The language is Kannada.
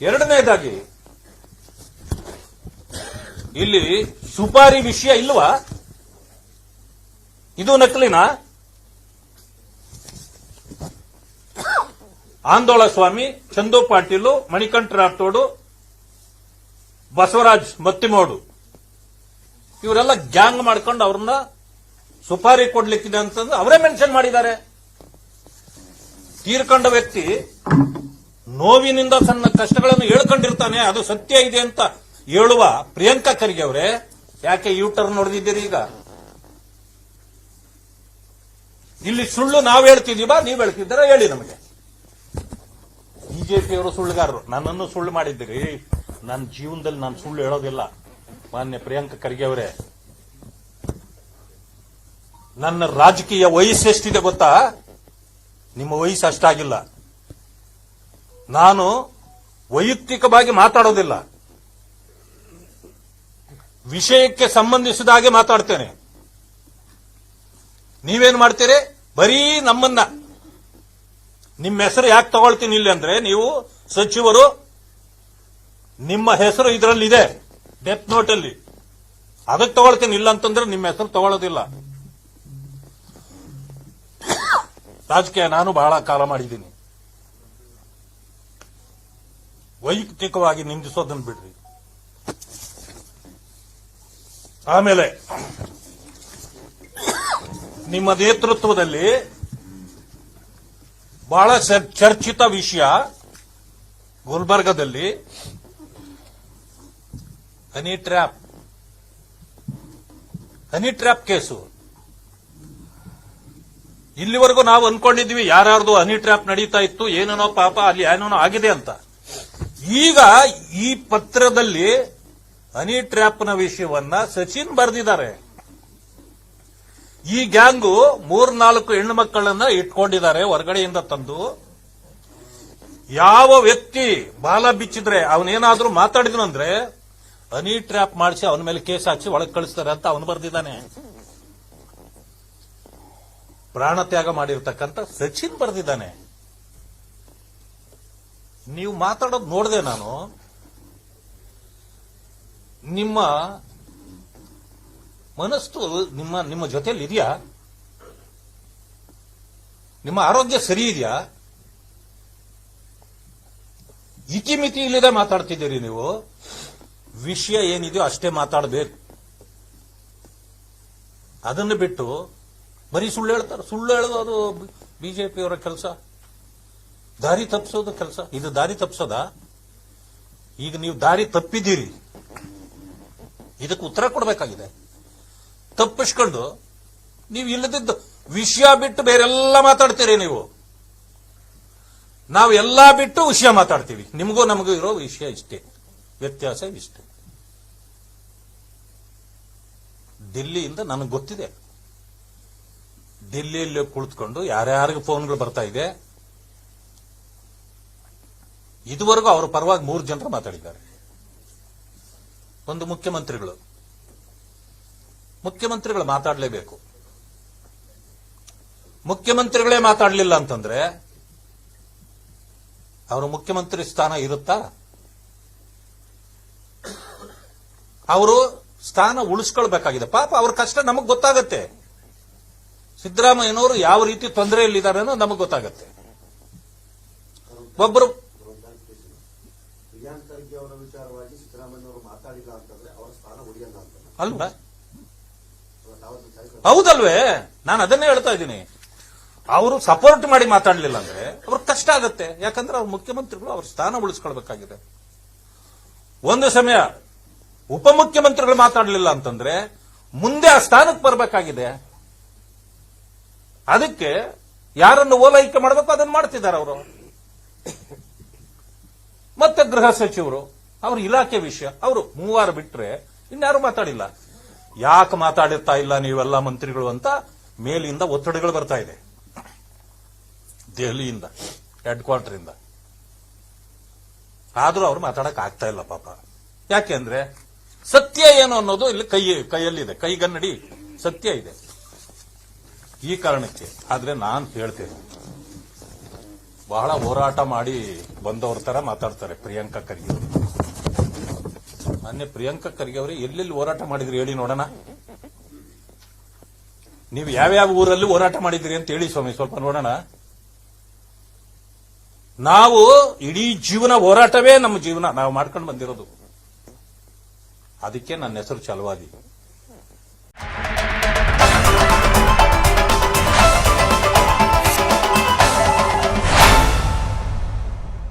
ಎರಡನೇದಾಗಿ, ಇಲ್ಲಿ ಸುಪಾರಿ ವಿಷಯ ಇಲ್ವಾ? ಇದು ನಕಲಿನ? ಆಂದೋಳ ಸ್ವಾಮಿ, ಚಂದು ಪಾಟೀಲು, ಮಣಿಕಂಠ ರಾಠೋಡು ಬಸವರಾಜ್ ಮತ್ತಿಮೋಡು. ಇವರೆಲ್ಲ ಗ್ಯಾಂಗ್ ಮಾಡ್ಕೊಂಡು ಅವ್ರನ್ನ ಸುಪಾರಿ ಕೊಡ್ಲಿಕ್ಕಿದೆ ಅಂತಂದು ಅವರೇ ಮೆನ್ಷನ್ ಮಾಡಿದ್ದಾರೆ. ತೀರ್ಕೊಂಡ ವ್ಯಕ್ತಿ ನೋವಿನಿಂದ ತನ್ನ ಕಷ್ಟಗಳನ್ನು ಹೇಳ್ಕೊಂಡಿರ್ತಾನೆ, ಅದು ಸತ್ಯ ಇದೆ ಅಂತ ಹೇಳುವ ಪ್ರಿಯಾಂಕಾ ಖರ್ಗೆ ಅವರೇ, ಯಾಕೆ ಯು ಟರ್ನ್ ನೋಡಿದಿದ್ದೀರಿ ಈಗ? ಇಲ್ಲಿ ಸುಳ್ಳು ನಾವು ಹೇಳ್ತಿದೀವಾ ನೀವು ಹೇಳ್ತಿದ್ದೀರಾ, ಹೇಳಿ ನಮಗೆ. ಬಿಜೆಪಿಯವರು ಸುಳ್ಳುಗಾರರು, ನನ್ನನ್ನು ಸುಳ್ಳು ಮಾಡಿದ್ದೀರಿ. ನನ್ನ ಜೀವನದಲ್ಲಿ ನಾನು ಸುಳ್ಳು ಹೇಳೋದಿಲ್ಲ. ಮಾನ್ಯ ಪ್ರಿಯಾಂಕಾ ಖರ್ಗೆ ಅವರೇ. ನನ್ನ ರಾಜಕೀಯ ವಯಸ್ಸು ಎಷ್ಟಿದೆ ಗೊತ್ತಾ? ನಿಮ್ಮ ವಯಸ್ಸು ಅಷ್ಟಾಗಿಲ್ಲ. ನಾನು ವೈಯಕ್ತಿಕವಾಗಿ ಮಾತಾಡೋದಿಲ್ಲ. ವಿಷಯಕ್ಕೆ ಸಂಬಂಧಿಸಿದ ಹಾಗೆ ಮಾತಾಡ್ತೇನೆ. ನೀವೇನ್ ಮಾಡ್ತೀರಿ? ಬರೀ ನಮ್ಮನ್ನ. ನಿಮ್ಮ ಹೆಸರು ಯಾಕೆ ತಗೊಳ್ತೀನಿ ಇಲ್ಲಿ ಅಂದ್ರೆ ನೀವು ಸಚಿವರು, ನಿಮ್ಮ ಹೆಸರು ಇದರಲ್ಲಿದೆ ಡೆತ್ ನೋಟ್ ಅಲ್ಲಿ. ಅದಕ್ಕೆ ತಗೊಳ್ತೀನಿ ಇಲ್ಲ ಅಂತಂದ್ರೆ ನಿಮ್ಮ ಹೆಸರು ತಗೊಳ್ಳೋದಿಲ್ಲ. ರಾಜಕೀಯ ನಾನು ಬಹಳ ಕಾಲ ಮಾಡಿದ್ದೀನಿ. ವೈಯಕ್ತಿಕವಾಗಿ ನಿಂದಿಸೋದನ್ನು ಬಿಡ್ರಿ. ಆಮೇಲೆ, ನಿಮ್ಮ ನೇತೃತ್ವದಲ್ಲಿ ಬಹಳ ಚರ್- ಚರ್ಚಿತ ವಿಷಯ ಗುಲ್ಬರ್ಗದಲ್ಲಿ honey trap. Honey trap case. ಇಲ್ಲಿವರೆಗೂ ನಾವು ಅನ್ಕೊಂಡಿದ್ವಿ ಯಾರ್ಯಾರ್ದು ಹನಿ ಟ್ರ್ಯಾಪ್ ನಡೀತಾ ಇತ್ತು, ಏನೇನೋ ಪಾಪ ಅಲ್ಲಿ ಏನೇನೋ ಆಗಿದೆ ಅಂತ. ಈಗ ಈ ಪತ್ರದಲ್ಲಿ ಹನಿ ಟ್ರ್ಯಾಪ್ನ ವಿಷಯವನ್ನ ಸಚಿನ್ ಬರೆದಿದ್ದಾರೆ. ಈ ಗ್ಯಾಂಗು ಮೂರ್ನಾಲ್ಕು ಹೆಣ್ಣು ಮಕ್ಕಳನ್ನ ಇಟ್ಕೊಂಡಿದ್ದಾರೆ, ಹೊರಗಡೆಯಿಂದ ತಂದು. ಯಾವ ವ್ಯಕ್ತಿ ಬಾಲ ಬಿಚ್ಚಿದ್ರೆ, ಅವನೇನಾದ್ರೂ ಮಾತಾಡಿದ್ರು ಅಂದ್ರೆ, ಹನಿ ಟ್ರ್ಯಾಪ್ ಮಾಡಿಸಿ ಅವನ ಮೇಲೆ ಕೇಸ್ ಹಾಕಿ ಒಳಗೆ ಕಳಿಸ್ತಾರೆ ಅಂತ ಅವನು ಬರೆದಿದ್ದಾನೆ. ಪ್ರಾಣ ತ್ಯಾಗ ಮಾಡಿರ್ತಕ್ಕಂಥ ಸಚಿನ್ ಬರೆದಿದ್ದಾನೆ. ನೀವು ಮಾತಾಡೋದು ನೋಡಿದೆ ನಾನು. ನಿಮ್ಮ ಮನಸ್ಸು ನಿಮ್ಮ ನಿಮ್ಮ ಜೊತೆಯಲ್ಲಿ ಇದೆಯಾ? ನಿಮ್ಮ ಆರೋಗ್ಯ ಸರಿ ಇದೆಯಾ? ಇತಿಮಿತಿ ಇಲ್ಲದೆ ಮಾತಾಡ್ತಿದ್ದೀರಿ ನೀವು. ವಿಷಯ ಏನಿದೆಯೋ ಅಷ್ಟೇ ಮಾತಾಡಬೇಕು. ಅದನ್ನು ಬಿಟ್ಟು ಬರೀ ಸುಳ್ಳು ಹೇಳ್ತಾರೆ. ಸುಳ್ಳು ಹೇಳೋದು ಅದು ಬಿಜೆಪಿಯವರ ಕೆಲಸ. ದಾರಿ ತಪ್ಪಿಸೋದು ಕೆಲಸ. ಇದು ದಾರಿ ತಪ್ಪಿಸೋದ ಈಗ ನೀವು ದಾರಿ ತಪ್ಪಿದ್ದೀರಿ. ಇದಕ್ಕೆ ಉತ್ತರ ಕೊಡಬೇಕಾಗಿದೆ. ತಪ್ಪಿಸ್ಕೊಂಡು ನೀವು ಇಲ್ಲದಿದ್ದು ವಿಷಯ ಬಿಟ್ಟು ಬೇರೆಲ್ಲ ಮಾತಾಡ್ತೀರಿ ನೀವು. ನಾವು ಎಲ್ಲ ಬಿಟ್ಟು ವಿಷಯ ಮಾತಾಡ್ತೀವಿ. ನಿಮಗೂ ನಮಗೂ ಇರೋ ವಿಷಯ ಇಷ್ಟೇ. ವ್ಯತ್ಯಾಸ ಇಷ್ಟೇ. ಡೆಲ್ಲಿಯಿಂದ ನನಗೆ ಗೊತ್ತಿದೆ. ಡೆಲ್ಲಿಯಲ್ಲಿ ಕುಳಿತುಕೊಂಡು ಯಾರ್ಯಾರಿಗೆ ಫೋನ್ಗಳು ಬರ್ತಾ ಇದೆ ಇದುವರೆಗೂ ಅವರ ಪರವಾಗಿ ಮೂರು ಜನರು ಮಾತಾಡಿದ್ದಾರೆ. ಒಂದು ಮುಖ್ಯಮಂತ್ರಿಗಳು. ಮುಖ್ಯಮಂತ್ರಿಗಳು ಮಾತಾಡಲೇಬೇಕು. ಮುಖ್ಯಮಂತ್ರಿಗಳೇ ಮಾತಾಡಲಿಲ್ಲ ಅಂತಂದ್ರೆ ಅವರು ಮುಖ್ಯಮಂತ್ರಿ ಸ್ಥಾನ ಇರುತ್ತಾ? ಅವರು ಸ್ಥಾನ ಉಳಿಸ್ಕೊಳ್ಬೇಕಾಗಿದೆ. ಪಾಪ ಅವ್ರ ಕಷ್ಟ ನಮಗ್ ಗೊತ್ತಾಗತ್ತೆ. ಸಿದ್ದರಾಮಯ್ಯನವರು ಯಾವ ರೀತಿ ತೊಂದರೆಯಲ್ಲಿದ್ದಾರೆ ಅನ್ನೋದು ನಮಗ್ ಗೊತ್ತಾಗತ್ತೆ. ಒಬ್ಬರು ಖರ್ಗೆ ಅವರ ವಿಚಾರವಾಗಿ ಸಿದ್ದರಾಮಯ್ಯನವರು ಮಾತಾಡಿಲ್ಲ ಅಂತಂದ್ರೆ ಅವರ ಸ್ಥಾನ ಉಳಿಯಲ್ಲ ಅಂತ. ಅಲ್ವಾ? ಹೌದಲ್ವೇ? ನಾನು ಅದನ್ನೇ ಹೇಳ್ತಾ ಇದ್ದೀನಿ. ಅವರು ಸಪೋರ್ಟ್ ಮಾಡಿ ಮಾತಾಡಲಿಲ್ಲ ಅಂದ್ರೆ ಅವ್ರ ಕಷ್ಟ ಆಗತ್ತೆ. ಯಾಕಂದ್ರೆ ಅವ್ರ ಮುಖ್ಯಮಂತ್ರಿಗಳು ಅವ್ರ ಸ್ಥಾನ ಉಳಿಸ್ಕೊಳ್ಬೇಕಾಗಿದೆ. ಒಂದು ಸಮಯ ಉಪಮುಖ್ಯಮಂತ್ರಿಗಳು ಮಾತಾಡಲಿಲ್ಲ ಅಂತಂದ್ರೆ ಮುಂದೆ ಆ ಸ್ಥಾನಕ್ಕೆ ಬರಬೇಕಾಗಿದೆ. ಅದಕ್ಕೆ ಯಾರನ್ನು ಓಲೈಕೆ ಮಾಡಬೇಕು ಅದನ್ನು ಮಾಡ್ತಿದ್ದಾರೆ ಅವರು. ಮತ್ತೆ ಗೃಹ ಸಚಿವರು, ಅವ್ರ ಇಲಾಖೆ ವಿಷಯ, ಅವರು ಮೂವಾರು ಬಿಟ್ರೆ ಇನ್ಯಾರು ಮಾತಾಡಿಲ್ಲ. ಯಾಕೆ ಮಾತಾಡಿರ್ತಾ ಇಲ್ಲ ನೀವೆಲ್ಲ ಮಂತ್ರಿಗಳು ಅಂತ ಮೇಲಿಂದ ಒತ್ತಡಗಳು ಬರ್ತಾ ಇದೆ. ದೆಹಲಿಯಿಂದ ಹೆಡ್ ಕ್ವಾರ್ಟರ್ ಇಂದ. ಆದ್ರೂ ಅವ್ರು ಮಾತಾಡಕ್ ಆಗ್ತಾ ಇಲ್ಲ ಪಾಪ. ಯಾಕೆಂದ್ರೆ ಸತ್ಯ ಏನು ಅನ್ನೋದು ಇಲ್ಲಿ ಕೈ ಕೈಯಲ್ಲಿದೆ ಕೈಗನ್ನಡಿ ಸತ್ಯ ಇದೆ. ಈ ಕಾರಣಕ್ಕೆ, ಆದ್ರೆ ನಾನು ಹೇಳ್ತೇನೆ ಬಹಳ ಹೋರಾಟ ಮಾಡಿ ಬಂದವ್ರ ತರ ಮಾತಾಡ್ತಾರೆ ಪ್ರಿಯಾಂಕಾ ಖರ್ಗೆ ಅವರು. ಮೊನ್ನೆ ಪ್ರಿಯಾಂಕಾ ಖರ್ಗೆ ಅವರು, ಎಲ್ಲೆಲ್ಲಿ ಹೋರಾಟ ಮಾಡಿದ್ರಿ ಹೇಳಿ ನೋಡೋಣ. ನೀವು ಯಾವ್ಯಾವ ಊರಲ್ಲಿ ಹೋರಾಟ ಮಾಡಿದ್ರಿ ಅಂತ ಹೇಳಿ ಸ್ವಾಮಿ, ಸ್ವಲ್ಪ ನೋಡೋಣ. ನಾವು ಇಡೀ ಜೀವನ ಹೋರಾಟವೇ ನಮ್ಮ ಜೀವನ, ನಾವು ಮಾಡ್ಕೊಂಡು ಬಂದಿರೋದು. ಅದಕ್ಕೆ ನನ್ನ ಹೆಸರು ಚಲವಾದಿ.